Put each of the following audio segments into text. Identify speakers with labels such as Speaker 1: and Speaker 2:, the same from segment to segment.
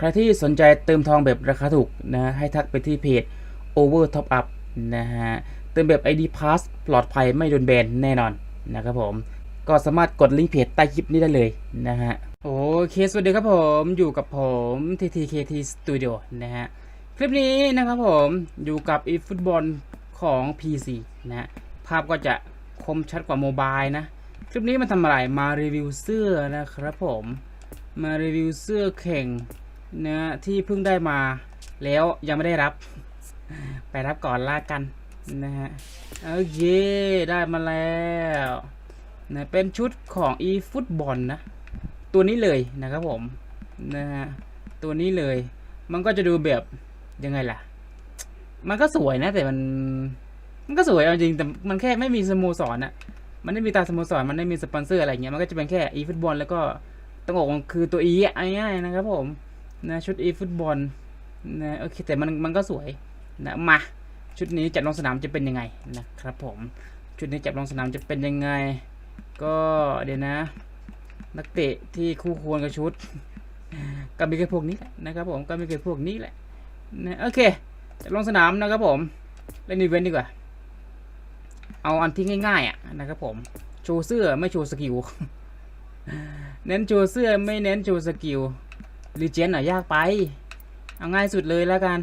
Speaker 1: ใครที่สนใจเติมทองแบบราคาถูกนะให้ทักไปที่เพจ Over Top Up นะฮะเติมแบบ ID Pass ปลอดภัยไม่โดนแบนแน่นอนนะครับผม ก็สามารถกดลิงก์เพจใต้คลิปนี้ได้เลยนะฮะโอเคสวัสดีครับผมอยู่กับผม TTKT Studio นะฮะคลิปนี้นะครับผมอยู่กับ eFootball ของ PC นะฮะภาพก็จะคมชัดกว่าโมบายนะ คลิปนี้มาทำอะไรมารีวิวเสื้อนะครับผมมารีวิวเสื้อแข่ง เนะที่เพิ่งได้มาแล้วยังไม่ได้รับ ไปรับก่อนลากันนะฮะโอเคได้มาแล้วนะเป็นชุดของ eFootball นะ ตัวนี้เลยนะครับผมนะฮะตัวนี้เลย มันก็จะดูแบบยังไงล่ะ มันก็สวยนะ แต่มัน มันก็สวยเอาจริงแต่มันแค่ไม่มีสโมสรอะมันไม่มีตาสโมสรมันไม่มีสปอนเซอร์อะไรเงี้ยมันก็จะเป็นแค่ e ฟุตบอลแล้วก็ต้องบอกว่าคือตัว e อะง่ายๆนะครับผม นะชุด e ฟุตบอลนะโอเคแต่มันมันก็สวยนะมาชุดนี้จัดลงสนามจะเป็นยังไงนะครับผมชุดนี้จัดลงสนามจะเป็นยังไง ก็เดี๋ยวนะ นักเตะที่คู่ควรกับชุด ก็มีแค่พวกนี้แหละนะครับผมก็มีแค่พวกนี้แหละนะโอเคจะลงสนามนะครับผมเล่นอีเวนต์ดีกว่า เอาอันที่ง่ายๆอะนะครับผมโชว์เสื้อไม่โชว์สกิลเน้นโชว์เสื้อไม่เน้นโชว์สกิล รีเจนอะยากไป เอาง่ายสุดเลยแล้วกัน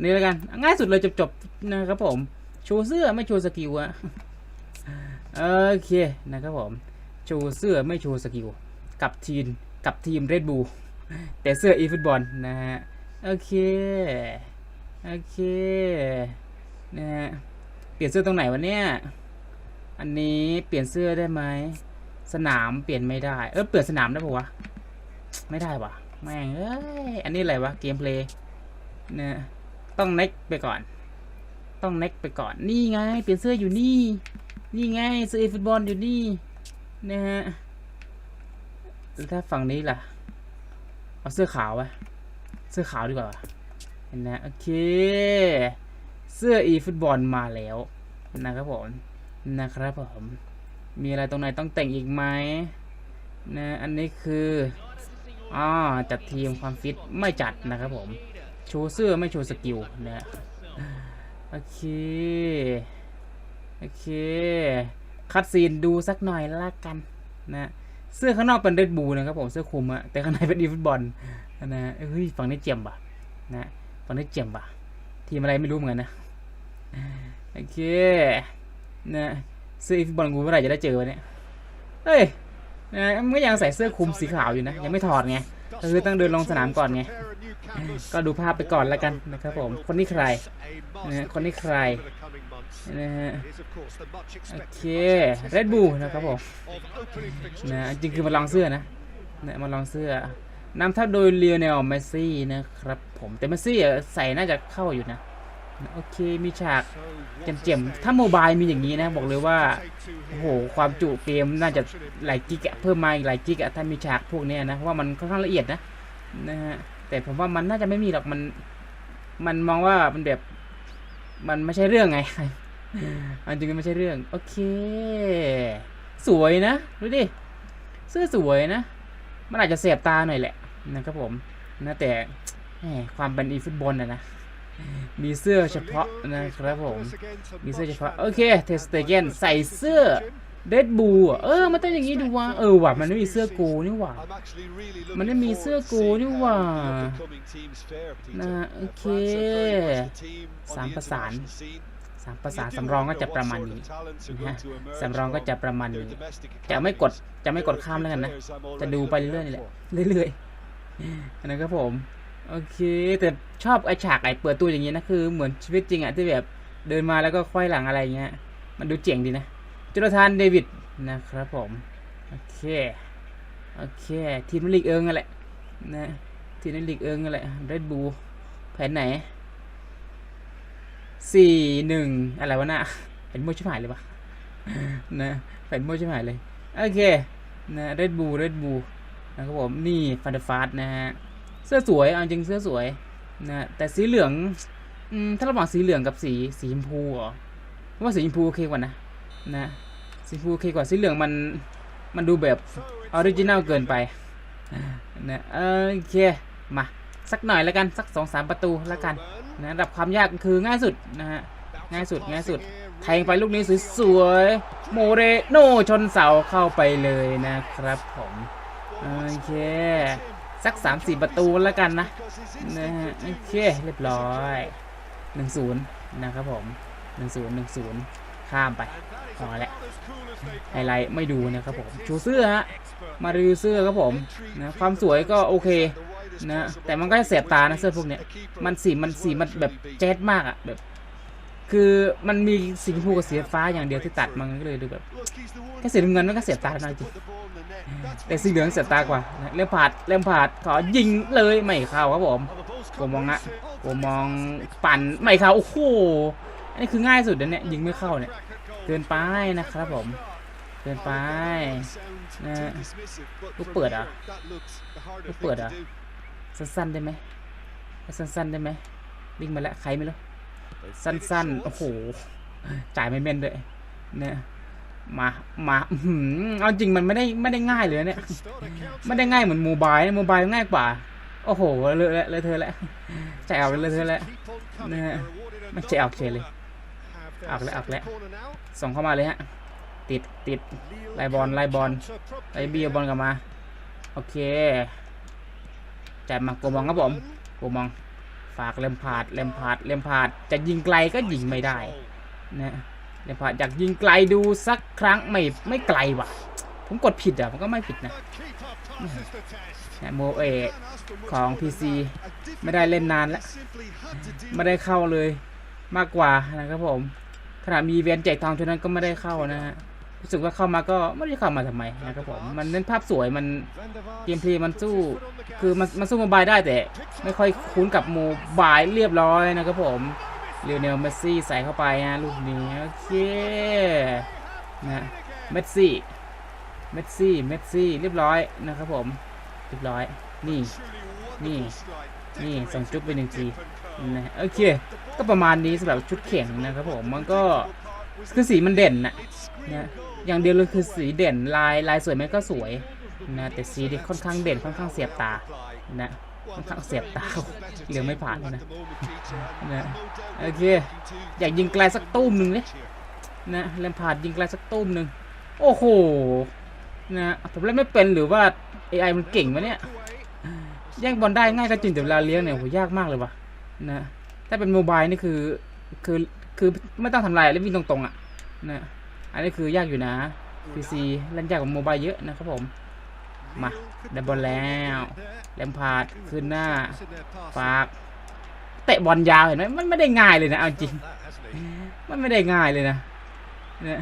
Speaker 1: นี่แล้วกันง่ายสุดเลยจบๆนะครับผมโชว์เสื้อไม่โชว์สกิลอะโอเคนะครับผมโชว์เสื้อไม่โชว์สกิลกับทีมกับทีมเรดบู แต่เสื้ออีฟุตบอลนะฮะโอเคโอเคนะฮะเปลี่ยนเสื้อตรงไหนวะเนี่ยอันนี้เปลี่ยนเสื้อได้ไหมสนามเปลี่ยนไม่ได้ เออเปลี่ยนสนามได้ปะวะ ไม่ได้วะแม่งเอ้ย อันนี้อะไรวะ เกมเพลย์นะต้องเน็กไปก่อน ต้องเน็กไปก่อน นี่ไง เปลี่ยนเสื้ออยู่นี่ นี่ไงเสื้อฟุตบอลอยู่นี่ นะฮะ แล้วถ้าฝั่งนี้ล่ะ เอาเสื้อขาวว้เสื้อขาวดีกว่าเห็นนะโอเค เสื้ออีฟุตบอลมาแล้ว นะครับผม นะครับผม มีอะไรตรงไหนต้องแต่งอีกไหมนะ อันนี้คือ อ๋อจัดทีมความฟิตไม่จัดนะครับผมโชว์เสื้อไม่โชว์สกิลนะโอเค โอเค คัดซีนดูสักหน่อยละกันนะเสื้อข้างนอกเป็นเรดบูนะครับผมเสื้อคลุมอะแต่ข้างในเป็นอีฟุตบอลนะเฮ้ยฝั่งนี้เจียมปะนะฝั่งนี้เจียมปะทีมอะไรไม่รู้เหมือนกันนะโอเคนะเสื้ออีฟุตบอลกูเมื่อไหร่จะได้เจอวะเนี่ยเฮ้ย นะมันก็ยังใส่เสื้อคลุมสีขาวอยู่นะ ยังไม่ถอดไงก็คือต้องเดินลงสนามก่อนไง ก็ดูภาพไปก่อนแล้วกันนะครับผม คนนี้ใครนะคนนี้ใครนะฮะโอเคเรดบูนะครับผมนะจริงคือมาลองเสื้อนะนะมาลองเสื้อนำทัพโดยเลียเนลเมซี่นะครับผมแต่เมซี่ใส่น่าจะเข้าอยู่นะ โอเคมีฉากเจ็มๆถ้าโมบายมีอย่างนี้นะบอกเลยว่าโอ้โหความจุเกมน่าจะหลายกิกะเพิ่มมาอีกหลายกิกะถ้ามีฉากพวกนี้นะเพราะว่ามันค่อนข้างละเอียดนะนะฮะแต่ผมว่ามันน่าจะไม่มีหรอกมันมันมองว่ามันแบบมันไม่ใช่เรื่องไงอันจริงๆไม่ใช่เรื่องโอเค สวยนะดูดิเสื้อสวยนะ มันอาจจะเสียบตาหน่อยแหละนะครับผมนะแต่ความเป็นอีฟุตบอลนะนะ มีเสื้อเฉพาะนะครับผม มีเสื้อเฉพาะ โอเค เทสเตเกนใส่เสื้อเดดบูเออ มันต้องอย่างนี้ดูว่า เออว่ะ มันไม่มีเสื้อกูนี่หว่า
Speaker 2: มันไม่มีเสื้อกูนี่หว่า
Speaker 1: นะ
Speaker 2: นะ
Speaker 1: โอ
Speaker 2: โอ
Speaker 1: เค
Speaker 2: เค
Speaker 1: สา
Speaker 2: สามม
Speaker 1: ป
Speaker 2: ประระ
Speaker 1: สา
Speaker 2: สานน
Speaker 1: สามภาษา
Speaker 2: สา
Speaker 1: สำ
Speaker 2: สำ
Speaker 1: ร
Speaker 2: ร
Speaker 1: อ
Speaker 2: องง
Speaker 1: ก็
Speaker 2: ก็
Speaker 1: จะ
Speaker 2: จะ
Speaker 1: ป
Speaker 2: ประระ
Speaker 1: มา
Speaker 2: มา
Speaker 1: ณ
Speaker 2: ณ
Speaker 1: นี้
Speaker 2: นี้
Speaker 1: นะ
Speaker 2: นะ
Speaker 1: สำรองก็จะประมาณนี้ จะ
Speaker 2: จะ
Speaker 1: ไม่
Speaker 2: ไม่
Speaker 1: ก
Speaker 2: ก
Speaker 1: ด
Speaker 2: ด
Speaker 1: จะไม่กดข้ามแล้วกันนะ จะดูไปเรื่อยๆนี่แหละ เรื่อยๆนะครับผม โอเคแต่ชอบไอฉากไอเปิดตัวอย่างนี้นะคือเหมือนชีวิตจริงอะที่แบบเดินมาแล้วก็ค่อยหลังอะไรเงี้ย มันดูเจ๋งดีนะจุลธานเดวิดนะครับผมโอเคโอเคทีมลีกเอิงนั่นแหละนะทีมลีกเอิงนั่นแหละเรดบูแผนไหนสี่หนึ่งอะไรวะน่ะเป็นมั่วชิบหายเลยปะนะเป็นมั่วชิบหายเลยโอเคนะเรดบูเรดบูนะครับผมนี่ฟันเดฟาสนะฮะ เสื้อสวยเอาจริงเสื้อสวยนะแต่สีเหลืองอืมถ้าระหว่างสีเหลืองกับสีสีชมพูเหรอว่าสีชมพูโอเคกว่านะนะสีชมพูโอเคกว่าสีเหลืองมันมันดูแบบออริจินัลเกินไปนะโอเคมาสักหน่อยแล้วกันสักสองสามประตูแล้วกันนะระดับความยากคือง่ายสุดนะฮะง่ายสุดง่ายสุดแทงไปลูกนี้สวยๆโมเรโนชนเสาเข้าไปเลยนะครับผมโอเค สักสามสี่ประตูแล้วกันนะนะฮะโอเคเรียบร้อยหนึ่งศูนย์นะครับผมหนึ่งศูนย์หนึ่งศูนย์ข้ามไปพอแล้วไฮไลท์ไม่ดูนะครับผมชูเสื้อฮะมารีวิวเสื้อครับผมนะความสวยก็โอเคนะแต่มันก็เสียบตานะเสื้อพวกเนี้ยมันสีมันสีมันแบบแจ๊ดมากอะแบบ คือมันมีสีชมพูกับสีฟ้าอย่างเดียวที่ตัดมันก็เลยดูแบบแค่สีน้ำเงินมันก็เสียบตาหน่อยจริงแต่สีเหลืองเสียบตากว่าเล่มผาดเล่มผาดขอยิงเลยไม่เข้าครับผมผมมองอะผมมองปั่นไม่เข้าโอ้โหอันนี้คือง่ายสุดนะเนี่ยยิงไม่เข้าเนี่ยเกินไปนะครับผมเกินไปนะลูกเปิดอะลูกเปิดอะสั้นๆได้ไหมสั้นๆได้ไหมวิ่งมาแล้วใครไม่รู้ สั้นๆ โอ้โห จ่ายไม่เม่นด้วยเนี่ยมา มาหือเอาจริงมันไม่ได้ไม่ได้ง่ายเลยเนี่ย ไม่ได้ง่ายเหมือนโมบายนะโมบายง่ายกว่า โอ้โห เลยเลยเลยเธอแล้วใจออกเลยเธอแล้วนะฮะไม่ใจออกเฉยเลยออกแล้วออกแล้วส่งเข้ามาเลยฮะ ติดติดไล่บอลไล่บอลไอ้เบียบอลกลับมา โอเคจ่ายมาโกมองครับผมโกมอง ฝากเลมพาดเลมพาดเลมพาดจะยิงไกลก็ยิงไม่ได้นะเลมพาดอยากยิงไกลดูสักครั้งไม่ไม่ไกลว่ะ ผมกดผิดอะมันก็ไม่ผิดนะนะโมเอของ PC ไม่ได้เล่นนานแล้ว ไม่ได้เข้าเลยมากกว่านะครับผมขนาดมีเวนแจกทองเท่านั้นก็ไม่ได้เข้านะฮะ รู้สึกว่าเข้ามาก็ไม่ได้เข้ามาทำไมนะครับผมมันเน้นภาพสวยมันเกมเพลย์มันสู้ คือมันมันสู้โมบายได้แต่ไม่ค่อยคุ้นกับโมบายเรียบร้อยนะครับผมเรียวเนลเมสซี่ใส่เข้าไปฮะลูกนี้โอเคนะเมสซี่เมสซี่เมสซี่เรียบร้อยนะครับผมเรียบร้อยนี่นี่นี่ส่งจุ๊บไปหนึ่งทีนะโอเค ก็ประมาณนี้สำหรับชุดเข่งนะครับผมมันก็คือสีมันเด่นนะนะ อย่างเดียวเลยคือสีเด่นลายลายสวยไหมก็สวยนะแต่สีที่ค่อนข้างเด่นค่อนข้างเสียบตานะค่อนข้างเสียบตาเหลืองไม่ผ่านนะนะโอเคอยากยิงไกลสักตุ้มหนึ่งเลยนะเลมพาดยิงไกลสักตุ้มหนึ่งโอ้โหนะผมเล่นไม่เป็นหรือว่า AI มันเก่งวะเนี่ยแย่งบอลได้ง่ายก็จริงแต่เวลาเลี้ยงเนี่ยโหยากมากเลยวะนะถ้าเป็นโมบายนี่คือคือคือไม่ต้องทำลายแล้ววิ่งตรงๆอะนะ อันนี้คือยากอยู่นะ PC เล่นยากกว่าโมบายเยอะนะครับผม มาด้บบอลแล้วแลมพาดขึ้นหน้าฝาก เตะบอลยาวเห็นไหมมันไม่ได้ง่ายเลยนะเอาจริง มันไม่ได้ง่ายเลยนะเนี่ย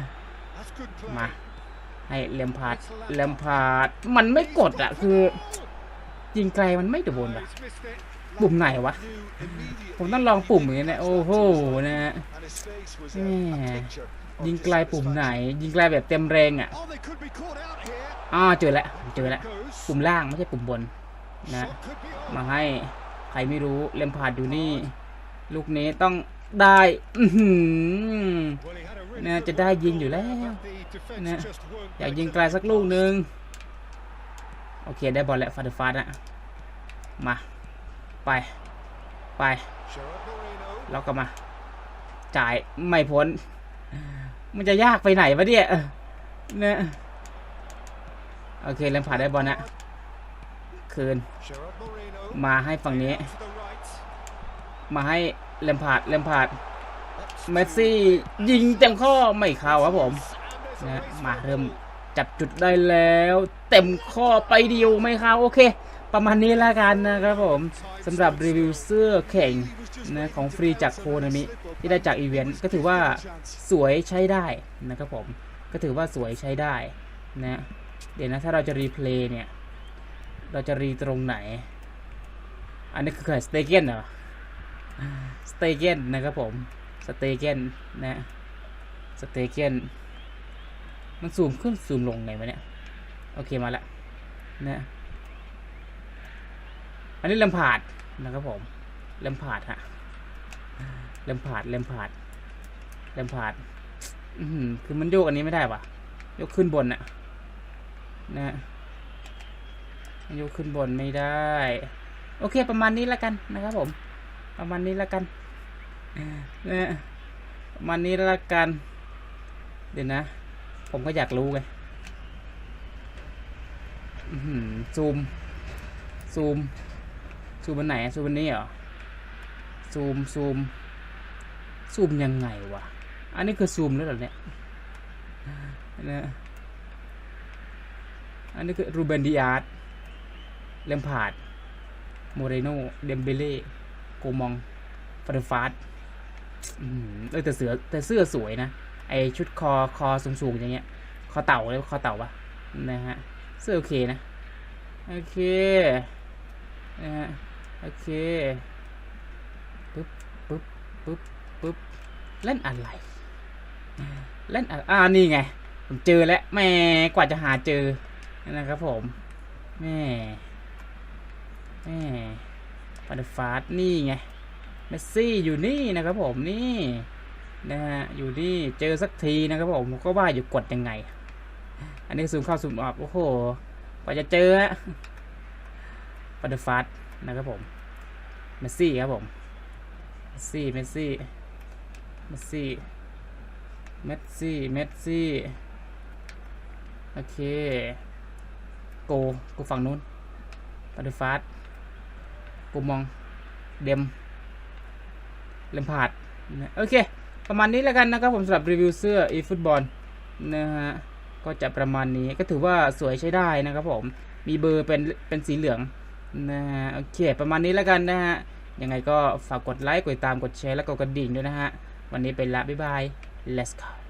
Speaker 1: มาให้เลมพาดเลมพาดมันไม่กดอะคือยิงไกลมันไม่โดนว่ะปุ่มไหนวะ ผมต้องลองปุ่มอย่างนี้นะโอ้โหนะฮะ ยิงไกลปุ่มไหน ยิงไกลแบบเต็มแรงอะอ่าเจอแล้วเจอแล้วปุ่มล่างไม่ใช่ปุ่มบนนะ มาให้ใครไม่รู้เลมพาร์ดอยู่นี่ ลูกนี้ต้องได้อือหือเนี่ยจะได้ยิงอยู่แล้วเนี่ยอยากยิงไกลสักลูกหนึ่งโอเคได้บอลแล้วฟาดฟาดนะมา ไป ไป แล้วก็มา จ่ายไม่พ้น มันจะยากไปไหนวะเนี่ยเนี่ยโอเคเลมพาร์ดได้บอลนะคืน มาให้ฝั่งนี้ มาให้เลมพาดเลมพาดเมสซี่ยิงเต็มข้อไม่เข้าครับผมนะมาเริ่มจับจุดได้แล้ว เต็มข้อไปเดียวไม่เข้าโอเค ประมาณนี้ล้วกันนะครับผมสำหรับรีวิวเสื้อแข่งนะของฟรีจากโคนามิที่ได้จากอีเวนต์ก็ถือว่าสวยใช้ได้นะครับผมก็ถือว่าสวยใช้ได้นะเดี๋ยวนะถ้าเราจะรีเพลย์เนี่ยเราจะรีตรงไหน อันนี้คือใครสเตเกนเหรอสเตเกนนะครับผมสเตเกนนะสเตเกนมันซูมขึ้นซูมลงไงวะเนี่ย โอเคมาละนะ อันนี้เลมพาดนะครับผมเลมพาดฮะเลมพาดเลมพาดเลมพาดคือมันโยกอันนี้ไม่ได้ปะยกขึ้นบนอะนะยกขึ้นบนไม่ได้ โอเค ประมาณนี้แล้วกันนะครับผม ประมาณนี้แล้วกันนะประมาณนี้แล้วกัน เดี๋ยวนะ ผมก็อยากรู้ไงซูม ซูม ซูมอันไหนซูมอันนี้เหรอซูมซูมซูมยังไงวะอันนี้คือซูมแล้วเหรอเนี่ยนะอันนี้คือรูเบนดิอาร์ตเลมพาร์ดโมเรโนเดมเบเล่โกมองฟาร์ฟาสอืมเออแต่เสือแต่เสื้อสวยนะ ไอชุดคอคอสูงๆอย่างเงี้ย คอเต่าเลยคอเต่าปะนะฮะ เสื้อโอเคนะ โอเคนะฮะ โอเคปึ๊บปึ๊บปึ๊บปึ๊บเล่นอะไร เล่นอ่านี่ไง ผมเจอแล้วแม่กว่าจะหาเจอนะครับผมแม่แม่ฟาดฟาดนี่ไงเมสซี่อยู่นี่นะครับผมนี่นะฮะอยู่นี่เจอสักทีนะครับผมผมก็ว่าอยู่กดยังไง อันนี้ซูมเข้าซูมออกโอ้โหกว่าจะเจอฮะฟาดฟาด นะครับผมเมสซี่ครับผมเมสซี่เมสซี่เมสซี่เมสซี่เมสซี่โอเคโกโกฝั่งนู้นฟาดฟาดกูมองเดมเลมพาดโอเค ประมาณนี้แล้วกันนะครับผมสำหรับรีวิวเสื้อ e ฟุตบอลนะฮะก็จะประมาณนี้ก็ถือว่าสวยใช้ได้นะครับผม มีเบอร์เป็นเป็นสีเหลือง นะฮะโอเค ประมาณนี้แล้วกันนะฮะ ยังไงก็ฝากกดไลค์ กดติดตาม กดแชร์ และกดกระดิ่งด้วยนะฮะ วันนี้ไปละ บ๊ายบาย let's go